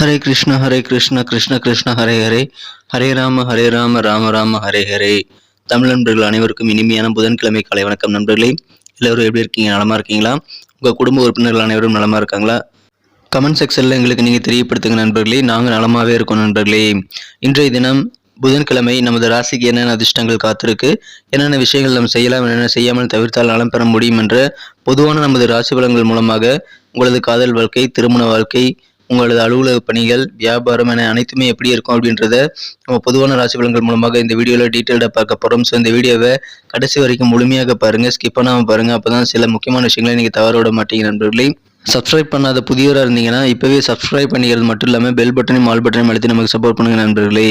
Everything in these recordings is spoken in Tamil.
ஹரே கிருஷ்ண ஹரே கிருஷ்ண கிருஷ்ண கிருஷ்ண ஹரே ஹரே. ஹரே ராம ஹரே ராம ராம ராம ஹரே ஹரே. தமிழ் நண்பர்கள் அனைவருக்கும் இனிமையான புதன்கிழமை காலை வணக்கம் நண்பர்களே. எல்லோரும் எப்படி இருக்கீங்க? நலமாக இருக்கீங்களா? உங்கள் குடும்ப உறுப்பினர்கள் அனைவரும் நலமாக இருக்காங்களா? கமெண்ட் செக்ஷனில் எங்களுக்கு நீங்கள் தெரியப்படுத்துங்க நண்பர்களே. நாங்கள் நலமாகவே இருக்கோம் நண்பர்களே. இன்றைய தினம் புதன்கிழமை நமது ராசிக்கு என்னென்ன அதிர்ஷ்டங்கள் காத்திருக்கு என்னென்ன விஷயங்கள் நம்ம செய்யலாம் என்னென்ன செய்யாமல் தவிர்த்தால் நலம் பெற முடியும் என்ற பொதுவான நமது ராசி பலங்கள் மூலமாக உங்களது காதல் வாழ்க்கை திருமண வாழ்க்கை உங்களது அலுவலக பணிகள் வியாபாரம் என அனைத்துமே எப்படி இருக்கும் அப்படின்றத நம்ம பொதுவான ராசி பலன்கள் மூலமாக இந்த வீடியோவில் டீட்டெயிலாக பார்க்க போகிறோம் ஸோ இந்த வீடியோவை கடைசி வரைக்கும் முழுமையாக பாருங்கள் ஸ்கிப் பண்ணாமல் பாருங்கள் அப்போ தான் சில முக்கியமான விஷயங்களை நீங்கள் தவற விட மாட்டீங்க நண்பர்களே. சப்ஸ்கிரைப் பண்ணாத புதியவராக இருந்தீங்கன்னா இப்போவே சப்ஸ்கிரைப் பண்ணிக்கிறது மட்டும் இல்லாமல் பெல் பட்டனையும் ஆல் பட்டனையும் அழுத்தி நமக்கு சப்போர்ட் பண்ணுங்கள் நண்பர்களே.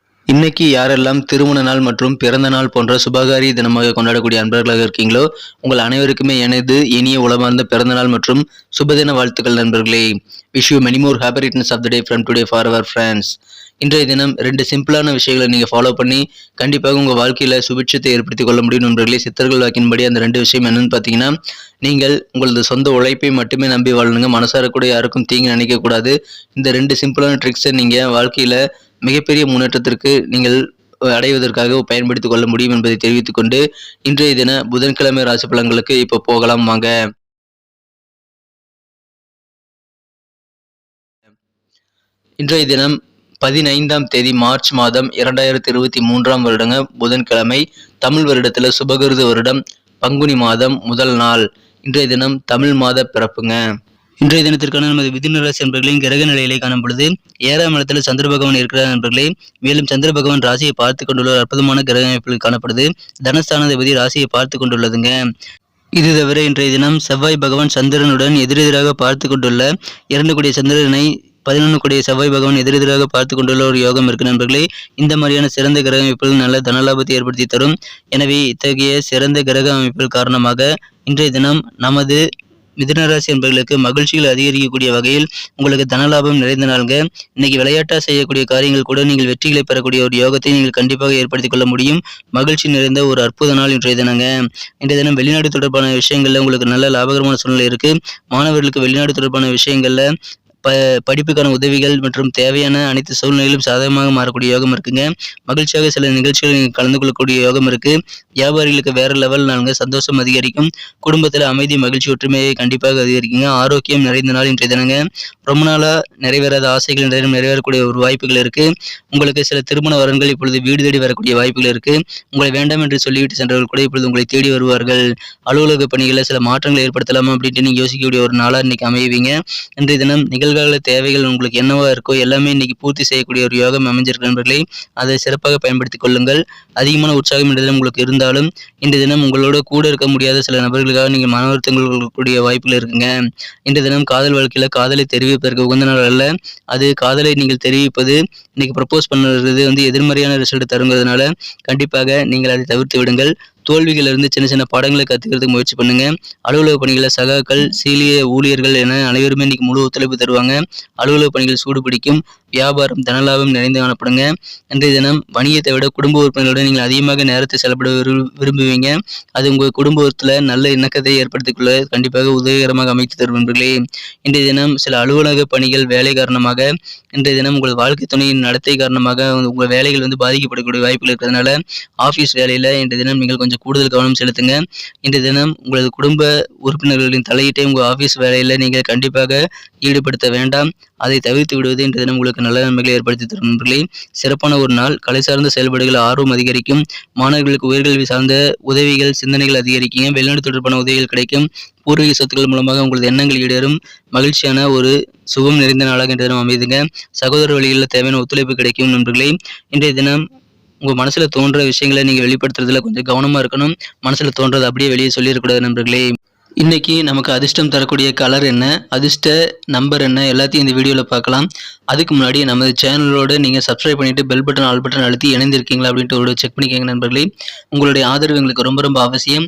இன்னைக்கு யாரெல்லாம் திருமண நாள் மற்றும் பிறந்த நாள் போன்ற சுபகாரி தினமாக கொண்டாடக்கூடிய அன்பர்களாக இருக்கீங்களோ உங்கள் அனைவருக்குமே எனது இனிய உளமார்ந்த பிறந்த நாள் மற்றும் சுபதின வாழ்த்துக்கள் நண்பர்களே. Wish you many more happy returns of the day from today for our friends இன்றைய தினம் ரெண்டு சிம்பிளான விஷயங்களை நீங்கள் ஃபாலோ பண்ணி கண்டிப்பாக உங்கள் வாழ்க்கையில் சுபிட்சத்தை ஏற்படுத்திக் கொள்ள முடியும் நண்பர்களே. சித்தர்கள் வாக்கின்படி அந்த ரெண்டு விஷயம் என்னன்னு பார்த்தீங்கன்னா நீங்கள் உங்களது சொந்த உழைப்பை மட்டுமே நம்பி வாழணுங்க. மனசார கூட யாருக்கும் தீங்கு நினைக்கக்கூடாது இந்த ரெண்டு சிம்பிளான ட்ரிக்ஸை நீங்கள் வாழ்க்கையில் மிகப்பெரிய முன்னேற்றத்திற்கு நீங்கள் அடைவதற்காக பயன்படுத்திக் கொள்ள முடியும் என்பதை தெரிவித்துக் கொண்டு இன்றைய தின புதன்கிழமை ராசி பலன்களுக்கு இப்போ போகலாம் வாங்க. இன்றைய தினம் பதினைந்தாம் தேதி மார்ச் மாதம் இரண்டாயிரத்தி இருபத்தி மூன்றாம் வருடங்க புதன்கிழமை தமிழ் வருடத்தில் சுபகிருத வருடம் பங்குனி மாதம் முதல் நாள். இன்றைய தினம் தமிழ் மாத பிறப்புங்க. இன்றைய தினத்திற்கான நமது விதிநிராசி நண்பர்களின் கிரக நிலையிலே காணும் பொழுது ஏழாம் இடத்தில் சந்திர பகவான் இருக்கிறார் நண்பர்களே. மேலும் சந்திர பகவான் ராசியை பார்த்து கொண்டுள்ள அற்புதமான கிரக அமைப்பில் காணப்படுது. தனஸ்தானாதிபதி ராசியை பார்த்து கொண்டுள்ளதுங்க. இது தவிர இன்றைய தினம் செவ்வாய் பகவான் சந்திரனுடன் எதிரெதிராக பார்த்து கொண்டுள்ள இரண்டு கோடி சந்திரனை பதினொன்று கோடிய செவ்வாய் பகவான் எதிரெதிராக பார்த்து கொண்டுள்ள ஒரு யோகம் இருக்கு நண்பர்களே. இந்த மாதிரியான சிறந்த கிரக அமைப்புகள் நல்ல தனலாபத்தை ஏற்படுத்தி தரும். எனவே இத்தகைய சிறந்த கிரக அமைப்புகள் காரணமாக இன்றைய தினம் நமது மிதனராசி என்பவர்களுக்கு மகிழ்ச்சிகள் அதிகரிக்கக்கூடிய வகையில் உங்களுக்கு தனலாபம் நிறைந்த நாள்க இன்னைக்கு விளையாட்டா செய்யக்கூடிய காரியங்கள் கூட நீங்கள் வெற்றிகளை பெறக்கூடிய ஒரு யோகத்தை நீங்கள் கண்டிப்பாக ஏற்படுத்திக் கொள்ள முடியும். மகிழ்ச்சி நிறைந்த ஒரு அற்புத நாள் இன்றைய தினங்க. இன்றைய தினம் வெளிநாடு தொடர்பான விஷயங்கள்ல உங்களுக்கு நல்ல லாபகரமான சூழ்நிலை இருக்கு. மாணவர்களுக்கு வெளிநாடு தொடர்பான விஷயங்கள்ல ப படிப்புக்கான உதவிகள் மற்றும் தேவையான அனைத்து சூழ்நிலையிலும் சாதகமாக மாறக்கூடிய யோகம் இருக்குங்க. மகிழ்ச்சியாக சில நிகழ்ச்சிகள் நீங்கள் கலந்து கொள்ளக்கூடிய யோகம் இருக்கு. வியாபாரிகளுக்கு வேற லெவல் நாங்கள் சந்தோஷம் அதிகரிக்கும். குடும்பத்தில் அமைதி மகிழ்ச்சி ஒற்றுமையை கண்டிப்பாக அதிகரிக்குங்க. ஆரோக்கியம் நிறைந்த நாள் இன்றைய தினங்க. ரொம்ப நாளாக நிறைவேறாத ஆசைகள் நிறைய நிறைவேறக்கூடிய ஒரு வாய்ப்புகள் இருக்கு. உங்களுக்கு சில திருமண வரன்கள் இப்பொழுது வீடு தேடி வரக்கூடிய வாய்ப்புகள் இருக்கு. உங்களை வேண்டாம் என்று சொல்லிவிட்டு சென்றவர்கள் கூட இப்பொழுது உங்களை தேடி வருவார்கள். அலுவலக பணிகளில் சில மாற்றங்களை ஏற்படுத்தலாமா அப்படின்ட்டு நீங்கள் யோசிக்கக்கூடிய ஒரு நாளாக இன்றைக்கி அமைவீங்க. இன்றைய தினம் நிகழ்கால தேவைகள் உங்களுக்கு என்னவா இருக்கோ எல்லாமே இன்னைக்கு பூர்த்தி செய்யக்கூடிய ஒரு யோகம் அமைஞ்சிருக்க நண்பர்களே. அதை சிறப்பாக பயன்படுத்திக் கொள்ளுங்கள். அதிகமான உற்சாகம் இந்த தினம் உங்களுக்கு இருந்தாலும் இந்த தினம் உங்களோட கூட இருக்க முடியாத சில நபர்களுக்காக நீங்கள் மன வருத்தங்கள் வாய்ப்பில் வாய்ப்புகள் இருக்குங்க. இந்த தினம் காதல் வாழ்க்கையில் காதலை தெரிவிப்பதற்கு உகந்த நாள் அல்ல. அது காதலை நீங்கள் தெரிவிப்பது இன்னைக்கு ப்ரப்போஸ் பண்ணுறது வந்து எதிர்மறையான ரிசல்ட் தருங்கிறதுனால கண்டிப்பாக நீங்கள் அதை தவிர்த்து விடுங்கள். தோல்விகளிலிருந்து சின்ன சின்ன பாடங்களை கற்றுக்கிறதுக்கு முயற்சி பண்ணுங்க. அலுவலக பணிகளில் சகாக்கள் சீலிய ஊழியர்கள் என அனைவருமே இன்னைக்கு முழு ஒத்துழைப்பு தருவாங்க. அலுவலக பணிகள் சூடு பிடிக்கும். வியாபாரம் தனலாபம் நிறைந்து காணப்படுங்க. இன்றைய தினம் வணிகத்தை விட குடும்ப உறுப்பினர்களுடன் நீங்கள் அதிகமாக நேரத்தை செலவிட விரும்புவீங்க. அது உங்கள் குடும்பத்தில் நல்ல இணக்கத்தை ஏற்படுத்திக் கொள்ள கண்டிப்பாக உதவிகரமாக அமைத்து தரும் நண்பர்களே. இன்றைய தினம் சில அலுவலக பணிகள் வேலை காரணமாக இன்றைய தினம் உங்கள் வாழ்க்கை துணையின் நடத்தை காரணமாக உங்கள் வேலைகள் வந்து பாதிக்கப்படக்கூடிய வாய்ப்புகள் இருக்கிறதுனால ஆஃபீஸ் வேலையில் இன்றைய தினம் நீங்கள் கொஞ்சம் கூடுதல் கவனம் செலுத்துங்க. இன்றைய தினம் உங்களது குடும்ப உறுப்பினர்களின் தலையீட்டை உங்கள் ஆஃபீஸ் வேலையில் நீங்கள் கண்டிப்பாக ஈடுபடுத்த வேண்டாம். அதை தவிர்த்து விடுவது இந்த தினம் உங்களுக்கு நல்ல நன்மைகளை ஏற்படுத்தி தரும் நண்பர்களே. சிறப்பான ஒரு நாள். கலை சார்ந்த செயல்பாடுகள் ஆர்வம் அதிகரிக்கும். மாணவர்களுக்கு உயர்கல்வி சார்ந்த உதவிகள் சிந்தனைகள் அதிகரிக்கும். வெளிநாடு தொடர்பான உதவிகள் கிடைக்கும். பூர்வீக சொத்துக்கள் மூலமாக உங்களது எண்ணங்கள் ஈடேறும். மகிழ்ச்சியான ஒரு சுகம் நிறைந்த நாளாக இன்றைய தினம் அமைதுங்க. சகோதர வழிகளில் தேவையான ஒத்துழைப்பு கிடைக்கும் நண்பர்களே. இன்றைய தினம் உங்கள் மனசில் தோன்ற விஷயங்களை நீங்கள் வெளிப்படுத்துறதுல கொஞ்சம் கவனமாக இருக்கணும். மனசில் தோன்றது அப்படியே வெளியே சொல்லிடக்கூடாது நண்பர்களே. இன்னைக்கு நமக்கு அதிர்ஷ்டம் தரக்கூடிய கலர் என்ன? அதிர்ஷ்ட நம்பர் என்ன? எல்லாத்தையும் இந்த வீடியோவில் பார்க்கலாம். அதுக்கு முன்னாடி நமது சேனலோடு நீங்கள் சப்ஸ்கிரைப் பண்ணிவிட்டு பெல் பட்டன் ஆல் பட்டன் அழுத்தி இணைந்திருக்கீங்களா அப்படின்ட்டு ஒரு செக் பண்ணிக்கோங்க நண்பர்களே. உங்களுடைய ஆதரவு எங்களுக்கு ரொம்ப ரொம்ப அவசியம்.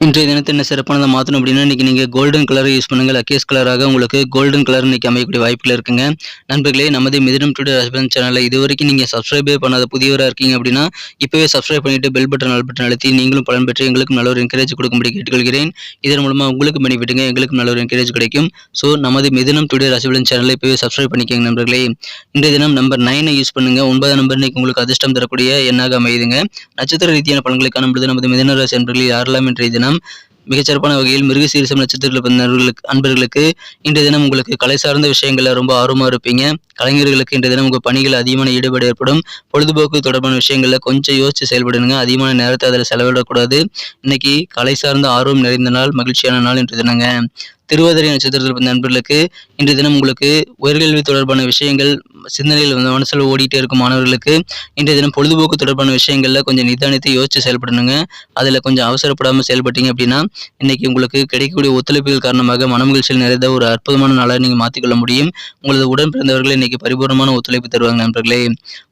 இன்றைய தினத்தை என்ன சிறப்பானதை மாற்றணும் அப்படின்னா இன்றைக்கி நீங்கள் கோல்டன் கலரை யூஸ் பண்ணுங்கள் லக்கேஸ் கலராக உங்களுக்கு கோல்டன் கலர் இன்றைக்கி அமையக்கூடிய வாய்ப்புகள் இருக்குங்க. நண்பர்களே நமது மிதினம் டுடே ஹஸ்பண்ட் சேனலில் இது வரைக்கும் நீங்கள் சப்ஸ்கிரைபே பண்ணாத புதியவராக இருக்கீங்க அப்படின்னா இப்போவே சப்ஸ்கிரைப் பண்ணிவிட்டு பெல் பட்டன் ஆல் பட்டன் அழுத்தி நீங்களும் பலன் பெற்று எங்களுக்கும் நல்ல ஒரு என்கரேஜ் கொடுக்கும்படி கேட்டுக்கொள்கிறேன். இதன் மூலமாக உங்களுக்கு பெனிஃபிட்டுங்க எங்களுக்கும் நல்ல ஒரு என்கரேஜ் கிடைக்கும். ஸோ நமது மிதினம் டுடே ரசிபலன் சேனலை இப்போவே சப்ஸ்கிரைப் பண்ணிக்கோங்க நண்பர்களே. இன்றைய தினம் நம்பர் நைனை யூஸ் பண்ணுங்கள் ஒன்பதாம் நம்பர் இன்னைக்கு உங்களுக்கு அதிர்ஷ்டம் தரக்கூடிய எண்ணாக அமையுதுங்க. நட்சத்திர ரீதியான பலன்களை காணும் நமது மிதன ராசி நண்பர்கள் யாரெல்லாம் இன்றைய தினம் மிகச்சிறப்பான வகையில் மிருக சீரிசம் நட்சத்திரத்தில் பிறந்தவர்களுக்கு அன்பர்களுக்கு இன்றைய தினம் உங்களுக்கு கலை சார்ந்த விஷயங்களில் ரொம்ப ஆர்வமாக இருப்பீங்க. கலைஞர்களுக்கு இன்றைய தினம் உங்கள் பணிகள் அதிகமான ஈடுபாடு ஏற்படும். பொழுதுபோக்கு தொடர்பான விஷயங்களில் கொஞ்சம் யோசிச்சு செயல்படுங்க. அதிகமான நேரத்தை அதில் செலவிடக்கூடாது. இன்னைக்கு கலை சார்ந்த ஆர்வம் நிறைந்த நாள் மகிழ்ச்சியான நாள் இன்றைய தினங்க. திருவாதிரை நட்சத்திரத்தில் பிறந்த நண்பர்களுக்கு இன்று தினம் உங்களுக்கு உயர்கல்வி தொடர்பான விஷயங்கள் சிந்தனையில் வந்து மனசில் ஓடிட்டே இருக்கும் மாணவர்களுக்கு இன்றைய தினம் பொழுதுபோக்கு தொடர்பான விஷயங்களில் கொஞ்சம் நிதானித்து யோசிச்சு செயல்படணுங்க. அதில் கொஞ்சம் அவசரப்படாமல் செயல்பட்டீங்க அப்படின்னா இன்னைக்கு உங்களுக்கு கிடைக்கக்கூடிய ஒத்துழைப்புகள் காரணமாக மனமகிழ்ச்சியில் நிறைந்த ஒரு அற்புதமான நாளாக நீங்கள் மாற்றிக்கொள்ள முடியும். உங்களது உடன் பிறந்தவர்கள் இன்னைக்கு பரிபூர்ணமான ஒத்துழைப்பு தருவாங்க நண்பர்களே.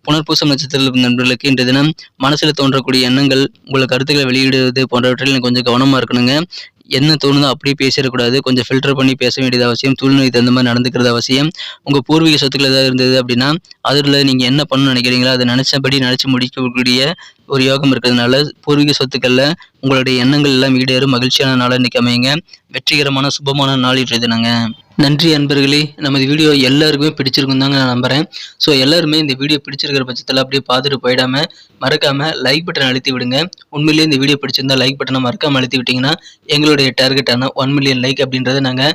புனர்பூசம் நட்சத்திரத்தில் பிறந்த நண்பர்களுக்கு இன்றைய தினம் மனசில் தோன்றக்கூடிய எண்ணங்கள் உங்கள் கருத்துக்களை வெளியிடுவது போன்றவற்றில் கொஞ்சம் கவனமாக இருக்கணுங்க. என்ன தோணுதோ அப்படியே பேசிடக்கூடாது. கொஞ்சம் ஃபில்டர் பண்ணி பேச வேண்டியது அவசியம். சூழ்நிலை தகுந்த மாதிரி நடந்துக்கிறது அவசியம். உங்கள் பூர்வீக சொத்துக்கள் ஏதாவது இருந்தது அப்படின்னா அதில் நீங்கள் என்ன பண்ணணும்னு நினைக்கிறீங்களோ அதை நினச்சபடி நினச்சி முடிக்கக்கூடிய ஒரு யோகம் இருக்கிறதுனால பூர்வீக சொத்துக்களில் உங்களுடைய எண்ணங்கள் எல்லாம் ஈடேறும். மகிழ்ச்சியான நாளாக இன்றைக்கி அமையுங்க. வெற்றிகரமான சுபமான நாள் இன்றைய தினங்க. நன்றி அன்பர்களே. நமது வீடியோ எல்லாருக்குமே பிடிச்சிருக்கும் தாங்க நான் நம்புகிறேன் ஸோ எல்லாருமே இந்த வீடியோ பிடிச்சிருக்கிற பட்சத்தில் அப்படியே பார்த்துட்டு போயிடாமல் மறக்காமல் லைக் பட்டன் அழுத்தி விடுங்க. உண்மையிலேயே இந்த வீடியோ பிடிச்சிருந்தா லைக் பட்டனை மறக்காமல் அழுத்தி விட்டிங்கன்னா எங்களுடைய டார்கெட்டான ஒன் மில்லியன் லைக் அப்படின்றத நாங்கள்